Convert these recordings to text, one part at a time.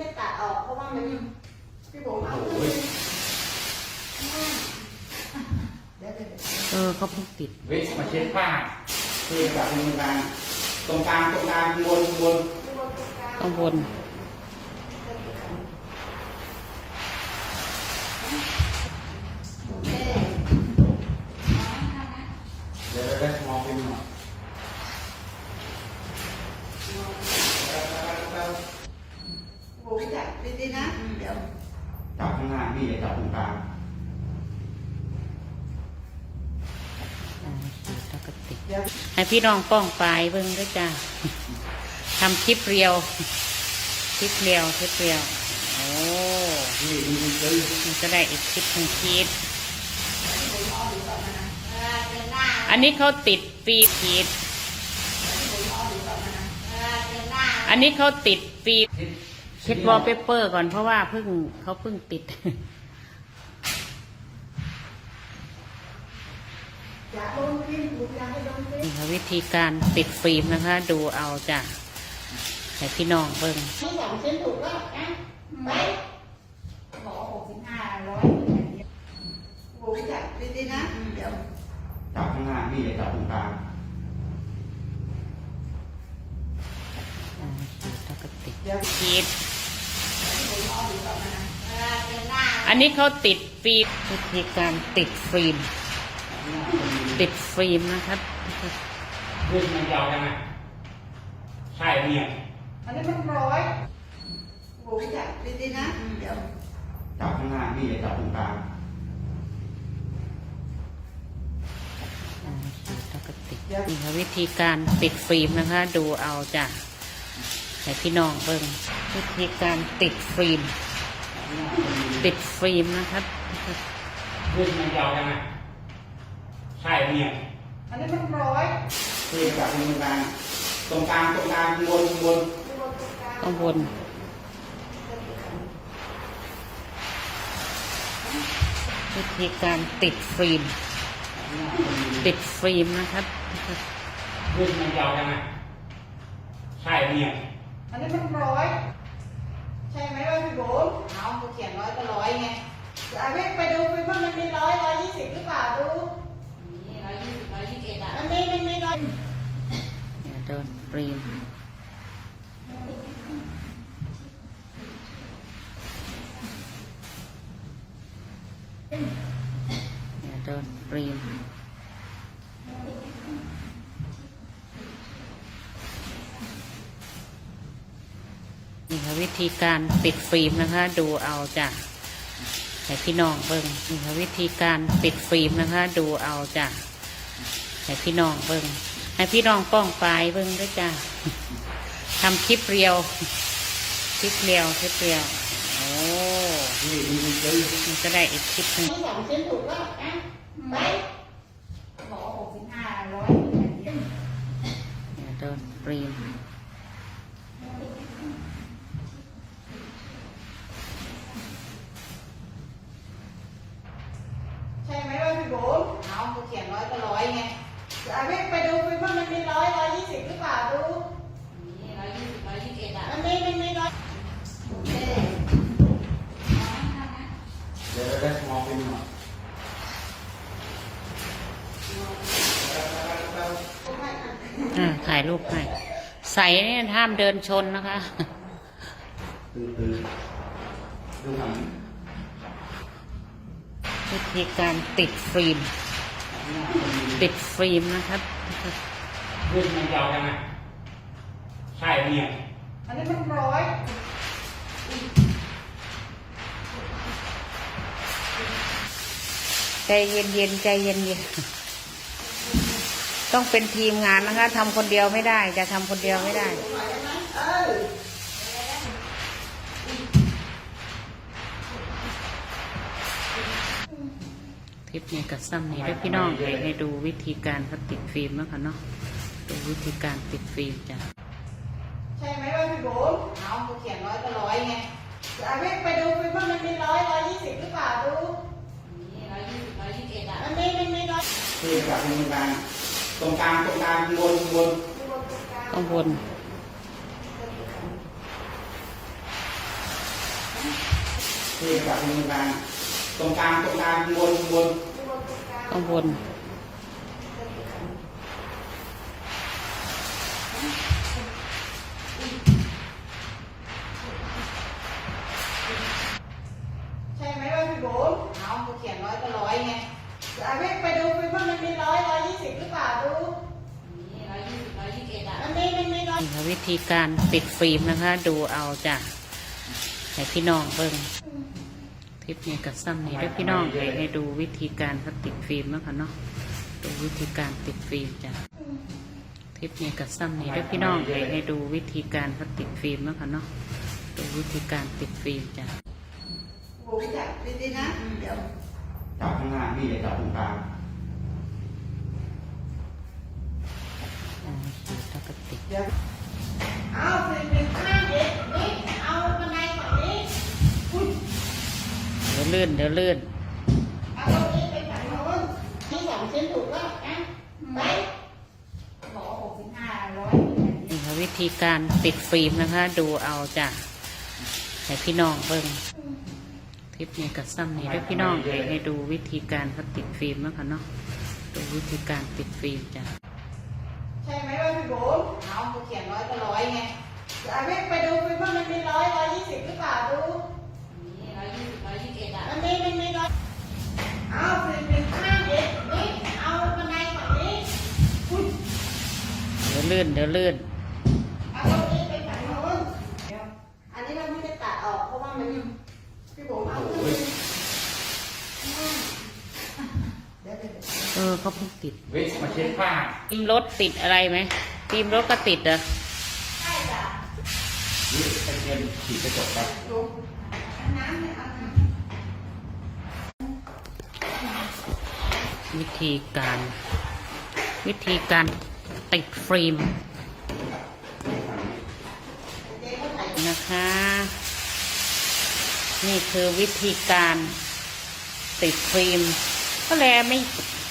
ได้ตัดออกเพราะว่ามันพี่ผมเอาโอ้ขึ้นยเดี๋ยวเดี๋ยวเดี๋ยวเออเขาเพิ่งติด เวทมาเช็ดผ้าเทกับตรงกลางตรงกลางตรงกลางบนบนดูบนตรงกลางข้างบน โอเค เดี๋ยวได้มองเป็นหน่อย ผมจับดีๆนะเดี๋ยว จับข้างหน้าพี่อย่าจับตรงกลาง อ่าแล้วก็ติด เดี๋ยว ให้พี่น้องป้องปลายเบิ่งด้วยจ้าทำคลิปเรียวคลิปเรียวคลิปเรียว โอ้ยมันจะได้อีกคลิปหนึ่งคลิปอันนี้เขาติดฟีคลิปเออเดินหน้าอันนี้เขาติดฟรีเช็ดวอลเปเปอร์ก่อนเพราะว่าเพิ่งเขาเพิ่งติด อย่าโดนกินบุกอย่าให้โด นกินนี่ค่ะวิธีการติดฟิล์มนะคะ ดูเอาจ้ะให้พี่น้องเบิ่งทั้งสองเส้นถูกแล้วนะไปบอกหกสิบห้าร้อยผมจับดีๆนะเดี๋ยวจับข้างหน้าพี่อย่าจับตรงกลางอ่าแล้วก็ติดเดี๋ยวคิดเออเดินหน้าอันนี้เขาติดฟิล์มวิธีการติดฟิล์ม ติดฟิล์มนะครับเวทมันยาวยังไงใช่เนี่ยอันนี้มันร้อยผมจับดีๆนะ เดี๋ยว จับข้างหน้าพี่อย่าจับตรงกลางอ่าแล้วก็ติดนี่ค่ะวิธีการติดฟิล์มนะคะ ดูเอาจ้ะให้พี่น้องเบิ่งวิธีการติดฟิล์มติดฟิล์มนะครับเวทมันยาวยังไง ใช่เนี่ยอันนี้มันร้อยเทกับตรงกลางตรงกลางตรงกลางบนบนดูบนตรงกลางข้างบนวิธีการติดฟิล์มติดฟิล์มนะครับเวทมันยาวยังไงใช่เนี่ยอันนี้มันร้อยใช่ไหมว่าพี่โบมเอาเขาเขียนร้อยก็ร้อยไงเอาไปไปดูไปว่ามันมีร้อยร้อยยี่สิบหรือเปล่าดู มันมีมันมีร้อยอย่าโดนฟิล์มโดนฟิล์มนี่ค่ะวิธีการติดฟิล์มนะคะ ดูเอาจ้ะให้พี่น้องเบิ่งนี่ค่ะวิธีการติดฟิล์มนะคะ ดูเอาจ้ะ ให้พี่น้องเบิ่งให้พี่น้องป้องปลายเบิ่งด้วยจ้ะทำคลิปเรียว คลิปเรียวคลิปเรียว โอ้พี่ดีดีเลยมันจะได้อีกคลิปหนึ่งทั้งสองเส้นถูกแล้วนะไปบอกหกสิบห้าร้อยอย่าโดนฟิล์ม ใช่ไหมว่าพี่โบมเอาเขาเขียนร้อยก็ร้อยไงเอาไปไปดูไปว่ามันมีร้อยร้อยยี่สิบหรือเปล่าดู นี่ร้อยยี่สิบร้อยยี่สิบเอ็ดอะ มันมีมันมีร้อยโอเค เดี๋ยวได้มองเป็นหน่อย อ่าถ่ายรูปให้ ใส่เนี่ยห้ามเดินชนนะคะตื่นตื่นดูหนังวิธีการติดฟิล์ม ติดฟิล์มนะครับเวทมันยาวยังไงใช่เนี่ยอันนี้มันร้อยใจเย็นๆใจเย็นๆ ต้องเป็นทีมงานนะคะทำคนเดียวไม่ได้ จะทำคนเดียวไม่ได้เออคลิปนี้กับซ้ำนี้ด้วยพี่น้องให้ให้ดูวิธีการเขาติดฟิล์มนะคะเนาะดูวิธีการติดฟิล์มจ้ะใช่ไหมว่าพี่โบมเอาเขาเขียนร้อยก็ร้อยไงเอาไปไปดูไปว่ามันมีร้อยร้อยยี่สิบหรือเปล่าดูนี่ร้อยยี่สิบร้อยยี่สิบเอ็ดอะมันมีมันมีร้อยเทกับตรงกลาง ตรงกลางตรงกลางบนบนข้างบนนี่กับตรงกลางตรงกลางตรงกลางบนวนข้างบน การปิดฟิล์มนะคะ ดูเอาจ้ะให้พี่น้องเบิ่งคลิปนี้กับซ้ำนี่ด้วยพี่น้องให้ให้ดูวิธีการเขาติดฟิล์มนะคะเนาะดูวิธีการติดฟิล์มจ้ะคลิปนี้กับซ้ำนี่ด้วยพี่น้องให้ให้ดูวิธีการเขาติดฟิล์มนะคะเนาะดูวิธีการติดฟิล์มจ้ะบุ๋มจับดีๆนะเดี๋ยวจับข้างหน้าพี่อย่าจับตรงกลางอ่าขีดแล้วก็ติด เดี๋ยวเอาสิ่งหนึ่งข้างเด็กนี่เอาบันไดฝั่งนี้อุ้ยเดี๋ยวลื่นเดี๋ยวลื่น เอาตรงนี้ไปฝั่งโน้นนี่สองชิ้นถูกแล้วนะไปบอกหกสิบห้าร้อยนี่ค่ะวิธีการปิดฟิล์มนะคะ ดูเอาจ้ะให้พี่น้องเบิ่งคลิปนี้กับซ้ำนี่ด้วยพี่น้องให้ให้ดูวิธีการเขาติดฟิล์มนะคะเนาะดูวิธีการติดฟิล์มจ้ะ ใช่ไหมว่าพี่บุ๋มเอาเขาเขียนร้อยก็ร้อยไงเอาไปไปดูไปว่ามันมีร้อยร้อยยี่สิบหรือเปล่าดู นี่ร้อยยี่สิบร้อยยี่สิบเอ็ดอะ มันมีมันมีร้อยเอาสิ่งหนึ่งข้างเด็กนี่เอาบันไดฝั่งนี้อุ้ย เดี๋ยว ลื่นเดี๋ยวลื่นเอาตรงนี้ไปฝั่งโน้นเดี๋ยวอันนี้เราไม่ได้ตัดออกเพราะว่ามันพี่บุ๋มเอาขึ้นไปเดี๋ยวเดี๋ยวเดี๋ยวเออเขาเพิ่งติดเวทมาเช็ดผ้าฟิล์มรถติดอะไรไหมฟิล์มรถก็ติดเหรอใช่จ้ะนี่ตะเกียบขีดกระจกไปดูน้ำเนี่ยเอาน้ำวิธีการ วิธีการ ติดฟิล์มนะคะ นี่คือวิธีการติดฟิล์มก็แลไม่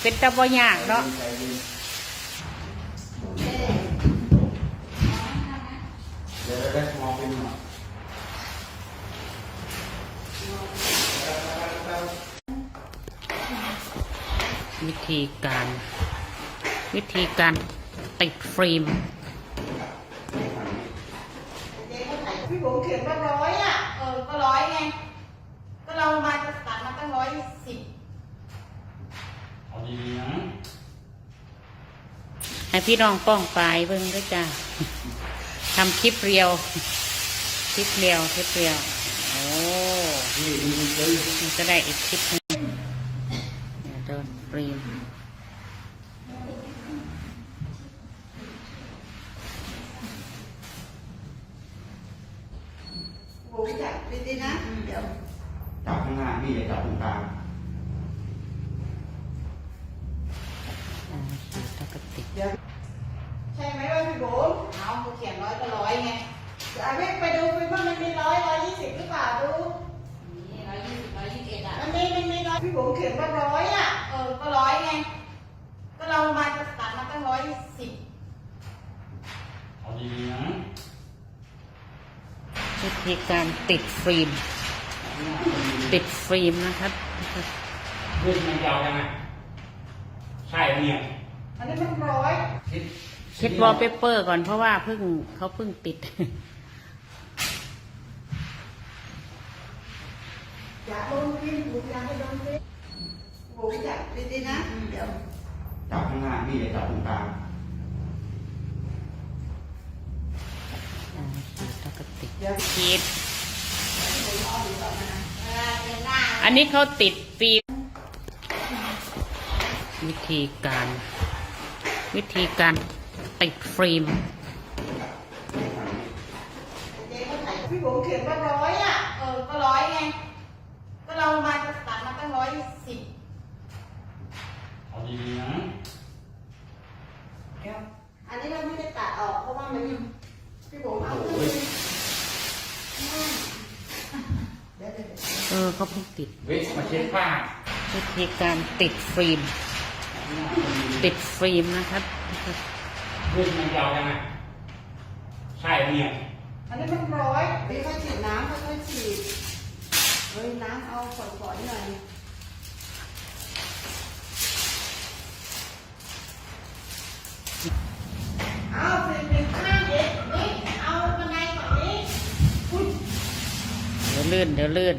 เป็นตะบอยากเนาะเดี๋ยวได้มองเป็นหน่อยวิธีการ วิธีการ ติดฟิล์มเจ๊ก็ใส่พี่บุ๋มเขียนว่าร้อยอะ เออ ก็ร้อยไง ก็เรามาจะตัดมาตั้งร้อยสิบเอาดีๆนะให้พี่น้องป้องปลายเบิ่งด้วยจ้าทำคลิปเรียว คลิปเรียว คลิปเรียว โอ้นี่ดีๆเลยมันจะได้อีกคลิปหนึงเดี๋ยวโดนฟิล์ม บุ๋มจับดีๆนะ เดี๋ยว จับข้างหน้าพี่อย่าจับตรงกลาง อ่าขีดแล้วก็ติด เดี๋ยวใช่ไหมว่าพี่บุ๋มเอาเขาเขียนร้อยก็ร้อยไงเอาไปไปดูไปว่ามันมีร้อยร้อยยี่สิบหรือเปล่าดู นี่ร้อยยี่สิบร้อยยี่สิบเอ็ดอะ มันมีมันมีร้อยพี่บุ๋มเขียนว่าร้อยอะ เออ ก็ร้อยไง ก็เรามาจะตัดมาตั้งร้อยสิบเอาดีๆนะวิธีการติดฟิล์ม ติดฟิล์มนะครับเพื่อนมันยาวยังไงใช่เนี่ย อันนี้มันร้อยคิดเช็ดวอลเปเปอร์ก่อนเพราะว่าเพิ่งเขาเพิ่งติด อย่าโดนพิมพ์บุ๋มอย่าให้โดนพิมพ์บุ๋มจับดีๆนะ เดี๋ยว จับข้างหน้าพี่อย่าจับตรงกลางอ่าขีดแล้วก็ติดเดี๋ยวขีดเออเดือนหน้าอันนี้เขาติดฟิล์มวิธีการ วิธีการติดฟิล์มเจ๊ก็ใส่พี่บุ๋มเขียนว่าร้อยอะ เออ ก็ร้อยไง ก็เรามาจะตัดมาตั้งร้อยสิบเอาดีๆนะเดี๋ยวอันนี้เราไม่ได้ตัดออกเพราะว่ามันพี่บุ๋มเอาขึ้นไปเดี๋ยวเดี๋ยวเดี๋ยวเออเขาเพิ่งติด เวทมาเช็ดผ้าวิธีการติดฟิล์ม ติดฟิล์มนะครับเพื่อนมันยาวยังไงใช่เนี่ยอันนี้มันร้อยพี่ค่อยฉีดน้ำค่อยๆฉีดเฮ้ยล้างเอาฝอยๆหน่อยเอาสิบหนึ่งข้างเด็กนี่เอาบันไดฝั่งนี้อุ้ยเดี๋ยวลื่นเดี๋ยวลื่น